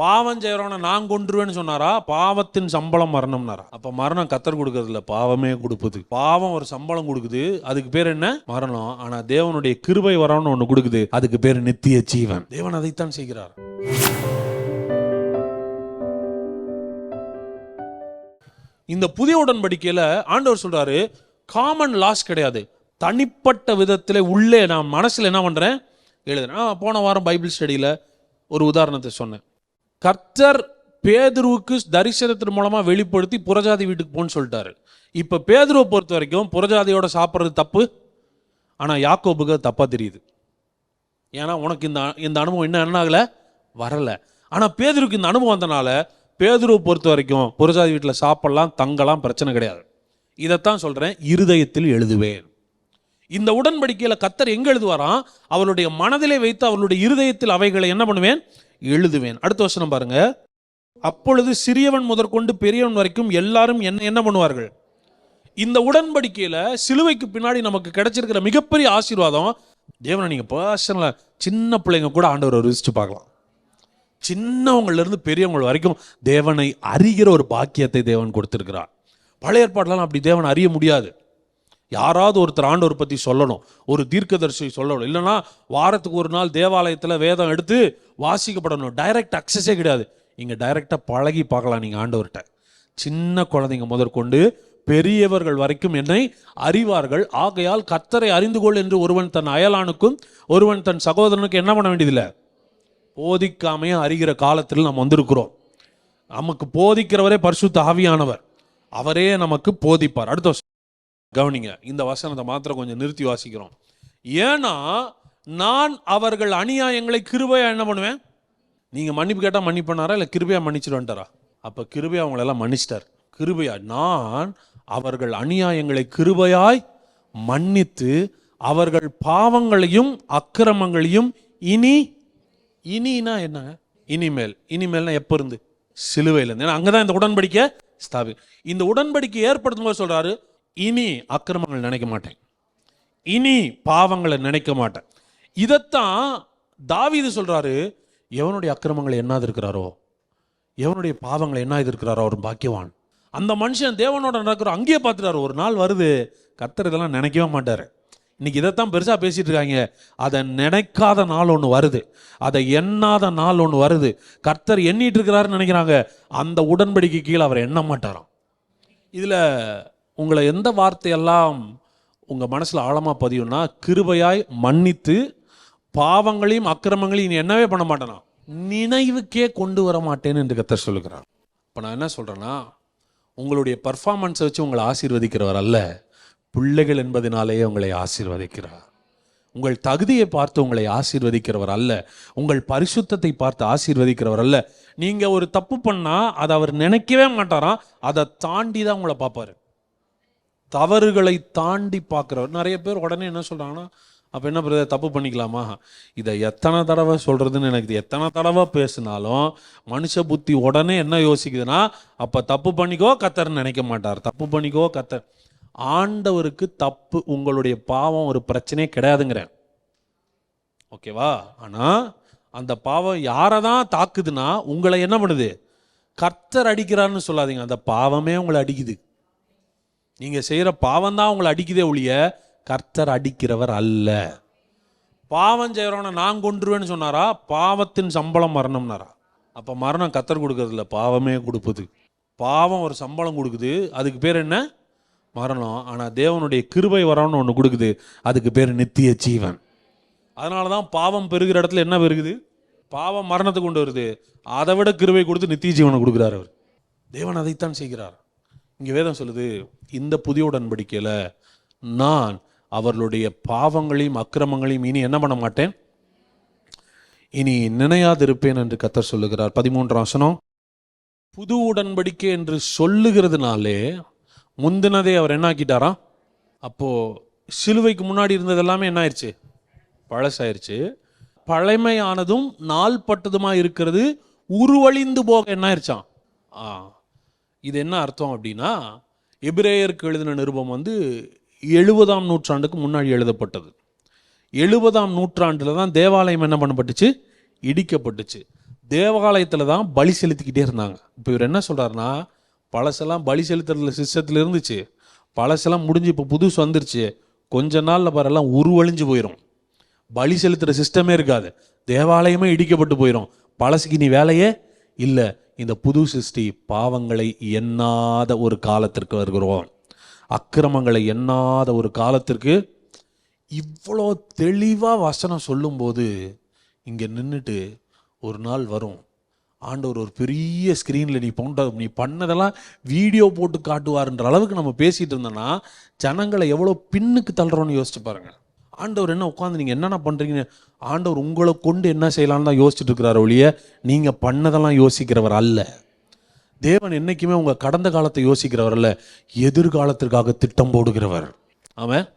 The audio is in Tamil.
பாவம் செய்கிறவனை நான் கொன்றுவேன்னு சொன்னாரா? பாவத்தின் சம்பளம் மரணம்னாரா? அப்ப மரணம் கத்தர் கொடுக்கறது பாவமே கொடுப்பது. பாவம் ஒரு சம்பளம் கொடுக்குது அதுக்கு பேர் என்ன? மரணம். ஆனா தேவனுடைய கிருபை வரம்னு ஒன்று கொடுக்குது அதுக்கு பேர் நித்திய ஜீவன். தேவன் அதைத்தான் செய்கிறார். இந்த புதிய உடன்படிக்கையில் ஆண்டவர் சொல்றாரு காமன் லாஸ் கிடையாது. தனிப்பட்ட விதத்தில் உள்ளே நான் மனசில் என்ன பண்ணுறேன் எழுதுறேன். போன வாரம் பைபிள் ஸ்டடியில் ஒரு உதாரணத்தை சொன்னேன். கர்த்தர் பேதுருவுக்கு தரிசனத்தின் மூலமாக வெளிப்படுத்தி புறஜாதி வீட்டுக்கு போன்னு சொல்லிட்டாரு. இப்போ பேதுருவை பொறுத்த வரைக்கும் புறஜாதியோட சாப்பிட்றது தப்பு. ஆனால் யாக்கோபுக்கு அது தப்பாக தெரியுது. ஏன்னா உனக்கு இந்த இந்த அனுபவம் இன்னும் என்ன ஆகலை? வரலை. ஆனால் பேதுருக்கு இந்த அனுபவம் வந்தனால பேதுருவை பொறுத்த வரைக்கும் புறஜாதி வீட்டில் சாப்பிட்லாம் தங்கலாம் பிரச்சனை கிடையாது. இதைத்தான் சொல்கிறேன் இருதயத்தில் எழுதுவேன். இந்த உடன்படிக்கையில் கத்தர் எங்கே எழுதுவாராம்? அவருடைய மனதிலே வைத்து அவருடைய இருதயத்தில் அவைகளை என்ன பண்ணுவேன்? எழுதுவேன். அடுத்த வசனம் பாருங்க. அப்பொழுது சிறியவன் முதற்கொண்டு பெரியவன் வரைக்கும் எல்லாரும் என்ன என்ன பண்ணுவார்கள்? இந்த உடன்படிக்கையில சிலுவைக்கு பின்னாடி நமக்கு கிடைச்சிருக்கிற மிகப்பெரிய ஆசீர்வாதம் தேவனை நீங்க பர்சனலாக சின்ன பிள்ளைங்க கூட ஆண்டவரை ருசிச்சு பார்க்கலாம். சின்னவங்கள்ல இருந்து பெரியவங்க வரைக்கும் தேவனை அறிகிற ஒரு பாக்கியத்தை தேவன் கொடுத்திருக்கிறார். பழைய ஏற்பாடுலாம் அப்படி தேவனை அறிய முடியாது. யாராவது ஒருத்தர் ஆண்டவர் பற்றி சொல்லணும் ஒரு தீர்க்கதரிசி சொல்லணும். இல்லைன்னா வாரத்துக்கு ஒரு நாள் தேவாலயத்தில் வேதம் எடுத்து வாசிக்கப்படணும். டைரக்ட் அக்சஸே கிடையாது. இங்கே டைரெக்டாக பழகி பார்க்கலாம் நீங்கள் ஆண்டவர்கிட்ட. சின்ன குழந்தைங்க முதற்கொண்டு பெரியவர்கள் வரைக்கும் என்னை அறிவார்கள். ஆகையால் கத்தரை அறிந்து கொள் என்று ஒருவன் தன் அயலானுக்கும் ஒருவன் தன் சகோதரனுக்கும் என்ன பண்ண வேண்டியதில்லை? போதிக்காமையே அறிகிற காலத்தில் நாம் வந்திருக்கிறோம். நமக்கு போதிக்கிறவரே பரிசுத்த ஆவியானவர். அவரே நமக்கு போதிப்பார். அடுத்த கவனிங்க இந்த வசனத்தை மாத்திரம் கொஞ்சம் நிறுத்தி வாசிக்கிறோம். ஏன்னா நான் அவர்கள் அநியாயங்களை கிருபையா என்ன பண்ணுவேன்? நீங்க மன்னிப்பு கேட்டால் மன்னிப்பண்ணாரா இல்லை கிருபையா மன்னிச்சிருவான்ட்டாரா அப்போ கிருபையா அவங்கள எல்லாம் மன்னிச்சிட்டார். கிருபையா நான் அவர்கள் அநியாயங்களை கிருபையாய் மன்னித்து அவர்கள் பாவங்களையும் அக்கிரமங்களையும் இனி இனினா என்ன? இனிமேல். இனிமேல்னா எப்போ இருந்து? சிலுவையில் இருந்து அங்கே தான் இந்த உடன்படிக்கை ஸ்தாபி இந்த உடன்படிக்கை ஏற்படுத்தும் போது சொல்கிறாரு இனி அக்கிரமங்கள் நினைக்க மாட்டேன். இனி பாவங்களை நினைக்க மாட்டேன். இதைத்தான் தாவிது சொல்கிறாரு எவனுடைய அக்கிரமங்களை என்னாது இருக்கிறாரோ எவனுடைய பாவங்களை என்ன இது இருக்கிறாரோ அவர் பாக்கியவான். அந்த மனுஷன் தேவனோட நடக்கிற அங்கேயே பார்த்துட்டாரு. ஒரு நாள் வருது கத்தர் இதெல்லாம் நினைக்கவே மாட்டார். இன்னைக்கு இதைத்தான் பெருசாக பேசிகிட்டு இருக்காங்க. அதை நினைக்காத நாள் ஒன்று வருது. அதை எண்ணாத நாள் ஒன்று வருது. கர்த்தர் எண்ணிட்டு இருக்கிறாருன்னு நினைக்கிறாங்க. அந்த உடன்படிக்கை கீழே அவர் எண்ண மாட்டாராம். இதில் உங்களை எந்த வார்த்தையெல்லாம் உங்கள் மனசில் ஆழமாக பதியும்னா கிருபையாய் மன்னித்து பாவங்களையும் அக்கிரமங்களையும் நீ என்னவே பண்ண மாட்டேனா? நினைவுக்கே கொண்டு வர மாட்டேன்னு என்று கத்தர் சொல்லுகிறான் இப்போ நான் என்ன சொல்கிறேன்னா உங்களுடைய பர்ஃபார்மன்ஸை வச்சு உங்களை ஆசீர்வதிக்கிறவர் அல்ல பிள்ளைகள் என்பதனாலேயே உங்களை ஆசீர்வதிக்கிறார். உங்கள் தகுதியை பார்த்து உங்களை ஆசீர்வதிக்கிறவர் அல்ல உங்கள் பரிசுத்தத்தை பார்த்து ஆசீர்வதிக்கிறவர் அல்ல. நீங்கள் ஒரு தப்பு பண்ணால் அதை அவர் நினைக்கவே மாட்டாராம் அதை தாண்டி தான் உங்களை பார்ப்பாரு. தவறுகளை தாண்டி பார்க்குறவர். நிறைய பேர் உடனே என்ன சொல்கிறாங்கன்னா அப்போ என்ன பிரதர் தப்பு பண்ணிக்கலாமா? இதை எத்தனை தடவை சொல்கிறதுன்னு எனக்கு எத்தனை தடவை பேசினாலும் மனுஷ புத்தி உடனே என்ன யோசிக்குதுன்னா அப்போ தப்பு பண்ணிக்கோ கத்தர்ன்னு நினைக்க மாட்டார். தப்பு பண்ணிக்கோ கத்தர். ஆண்டவருக்கு தப்பு உங்களுடைய பாவம் ஒரு பிரச்சனையே கிடையாதுங்கிறேன். ஓகேவா? ஆனால் அந்த பாவம் யாரை தான் தாக்குதுன்னா உங்களை என்ன பண்ணுது? கர்த்தர் அடிக்கிறான்னு சொல்லாதீங்க. அந்த பாவமே உங்களை அடிக்குது. நீங்கள் செய்கிற பாவம் தான் உங்களை அடிக்குதே ஒழிய கர்த்தர் அடிக்கிறவர் அல்ல. பாவம் செய்கிறவனை நான் கொன்றுவேன்னு சொன்னாரா? பாவத்தின் சம்பளம் மரணம்னாரா? அப்போ மரணம் கத்தர் கொடுக்கறதில்ல பாவமே கொடுப்பது. பாவம் ஒரு சம்பளம் கொடுக்குது அதுக்கு பேர் என்ன? மரணம். ஆனால் தேவனுடைய கிருபை வரம்னு ஒன்று கொடுக்குது அதுக்கு பேர் நித்திய ஜீவன். அதனால தான் பாவம் பெருகிற இடத்துல என்ன பெருகுது? பாவம் மரணத்தை கொண்டு வருது. அதை விட கிருபை கொடுத்து நித்திய ஜீவனை கொடுக்குறார் அவர். தேவன் அதைத்தான் செய்கிறார். இங்கே வேதம் சொல்லுது இந்த புதிய உடன்படிக்கையில் நான் அவர்களுடைய பாவங்களையும் அக்கிரமங்களையும் இனி என்ன பண்ண மாட்டேன்? இனி நினையாதிருப்பேன் என்று கத்தர் சொல்லுகிறார். பதிமூன்றாம் வசனம் புது உடன்படிக்கை என்று சொல்லுகிறதுனாலே முந்தினதே அவர் என்ன ஆக்கிட்டாராம் அப்போது சிலுவைக்கு முன்னாடி இருந்தது எல்லாமே என்ன ஆயிடுச்சு பழசாயிருச்சு. பழமையானதும் நாள்பட்டதுமா இருக்கிறது உருவழிந்து போக என்ன ஆயிடுச்சான் ஆ இது என்ன அர்த்தம் அப்படின்னா எபிரேயருக்கு எழுதின நிருபம் வந்து எழுபதாம் நூற்றாண்டுக்கு முன்னாடி எழுதப்பட்டது. எழுபதாம் நூற்றாண்டில் தான் தேவாலயம் என்ன பண்ணப்பட்டுச்சு? இடிக்கப்பட்டுச்சு. தேவாலயத்தில் தான் பலி செலுத்திக்கிட்டே இருந்தாங்க. இப்போ இவர் என்ன சொல்கிறாருன்னா பழசெல்லாம் பலி செலுத்துறதுல சிஸ்டத்தில் இருந்துச்சு. பழசெல்லாம் முடிஞ்சு இப்போ புதுசு வந்துருச்சு. கொஞ்ச நாளில் பாரெல்லாம் உருவழிஞ்சு போயிடும் பலி செலுத்துகிற சிஸ்டமே இருக்காது. தேவாலயமே இடிக்கப்பட்டு போயிடும் பழசுக்கு நீ வேலையே இல்லை. இந்த புது சிருஷ்டி பாவங்களை எண்ணாத ஒரு காலத்திற்கு வருகிறோம். அக்கிரமங்களை எண்ணாத ஒரு காலத்திற்கு இவ்வளோ தெளிவாக வசனம் சொல்லும்போது இங்கே நின்றுட்டு ஒரு நாள் வரும். ஆண்டவர் ஒரு பெரிய ஸ்க்ரீனில் நீ போன்ற நீ பண்ணதெல்லாம் வீடியோ போட்டு காட்டுவாருன்ற அளவுக்கு நம்ம பேசிகிட்டு இருந்தோன்னா ஜனங்களை எவ்வளோ பின்னுக்கு தள்ளுறோன்னு யோசிச்சு பாருங்கள் ஆண்டவர் என்ன உட்காந்து நீங்கள் என்னென்ன பண்ணுறீங்க ஆண்டவர் உங்களை கொண்டு என்ன செய்யலான்னு தான் யோசிச்சுட்டு இருக்கிறார் ஒழிய நீங்கள் பண்ணதெல்லாம் யோசிக்கிறவர் அல்ல. தேவன் என்றைக்குமே உங்கள் கடந்த காலத்தை யோசிக்கிறவர் அல்ல எதிர்காலத்திற்காக திட்டம் போடுகிறவர். ஆமாம்